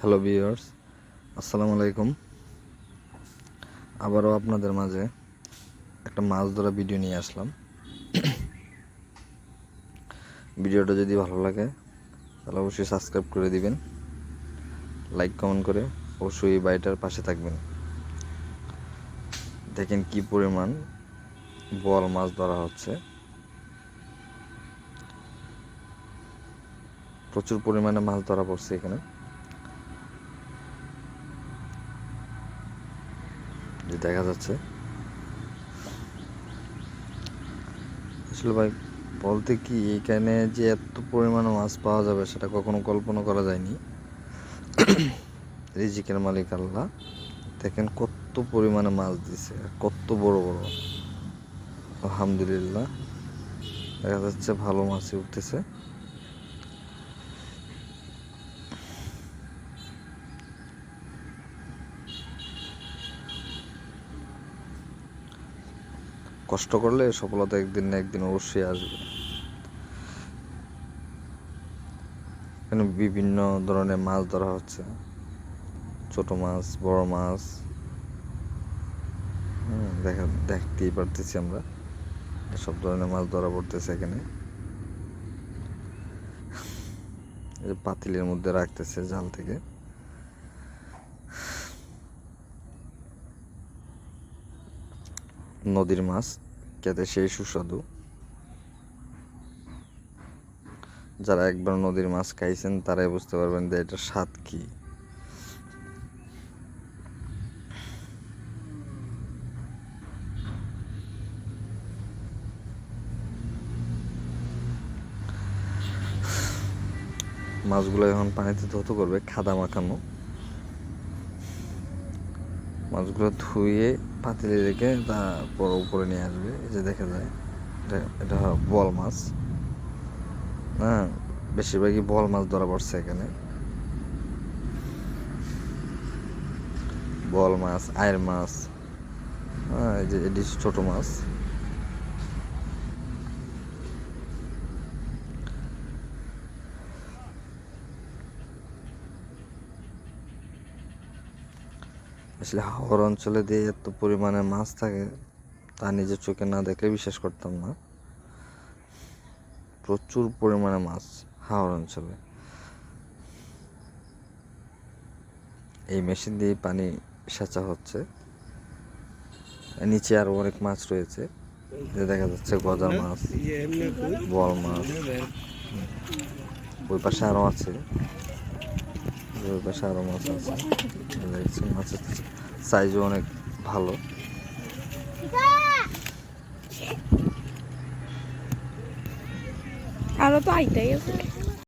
Hello viewers, আসসালামু আলাইকুম। আবারও আপনাদের মাঝে একটা মাছ ধরা ভিডিও নিয়ে আসলাম। ভিডিওটা যদি ভালো লাগে, তাহলে অবশ্যই সাবস্ক্রাইব করে দিবেন। লাইক, কমেন্ট করে অবশ্যই বাড়িটার পাশে থাকবেন। দেখেন কি পরিমাণ বল মাছ ধরা হচ্ছে। প্রচুর পরিমাণে মাছ ধরা পড়ছে এখানে। যে দেখা যাচ্ছে। আসলে ভাই, বলতে কি, এইখানে যে এত পরিমাণে মাছ পাওয়া যাবে সেটা কখনো কল্পনা করা যায়নি। রিজিকের মালিক আল্লাহ। দেখেন কত পরিমাণে মাছ দিছে কত বড় বড়। আলহামদুলিল্লাহ। দেখা যাচ্ছে ভালো মাছই উঠতেছে। কষ্ট করলে সফলতা একদিন না একদিন অবশ্যই আসবে। এখানে বিভিন্ন ধরনের মাছ ধরা হচ্ছে। ছোট মাছ, বড় মাছ। দেখা, দেখতেই পারতেছি আমরা। সব ধরনের মাছ ধরা পড়তেছে এখানে। পাতিলের মধ্যে রাখতেছে জাল থেকে। নদীর মাছ, খেতে সেই সুস্বাদু। যারা একবার নদীর মাছ খাইছেন, তারাই বুঝতে পারবেন যে এটার স্বাদ কি। মাছগুলো এখন পানিতে ধুতে করবে, খাদা মাখানো। মাছগুলো ধুয়ে পাতিলে রেখে তারপর উপরে নিয়ে আসবে। এই যে দেখা যায়, এটা এটা বল মাছ। হ্যাঁ বেশিরভাগই বল মাছ ধরা পড়ছে এখানে। বল মাছ আয়ের মাছ হ্যাঁ এই যে এটি ছোটো মাছ। আসলে হাওড় অঞ্চলে দিয়ে এত পরিমাণে মাছ থাকে, তা নিজের চোখে না দেখলে বিশ্বাস করতাম না। প্রচুর পরিমাণে মাছ হাওড় অঞ্চলে। এই মেশিন দিয়ে পানি সেচা হচ্ছে। নিচে আরও অনেক মাছ রয়েছে। যে দেখা যাচ্ছে গজা মাছ, বল মাছ ওই পাশে আরও আছে। ওই পাশে আরও মাছ আছে। দেখছি মাছের সাইজও অনেক ভালো। আরও তো আইটাই আছে।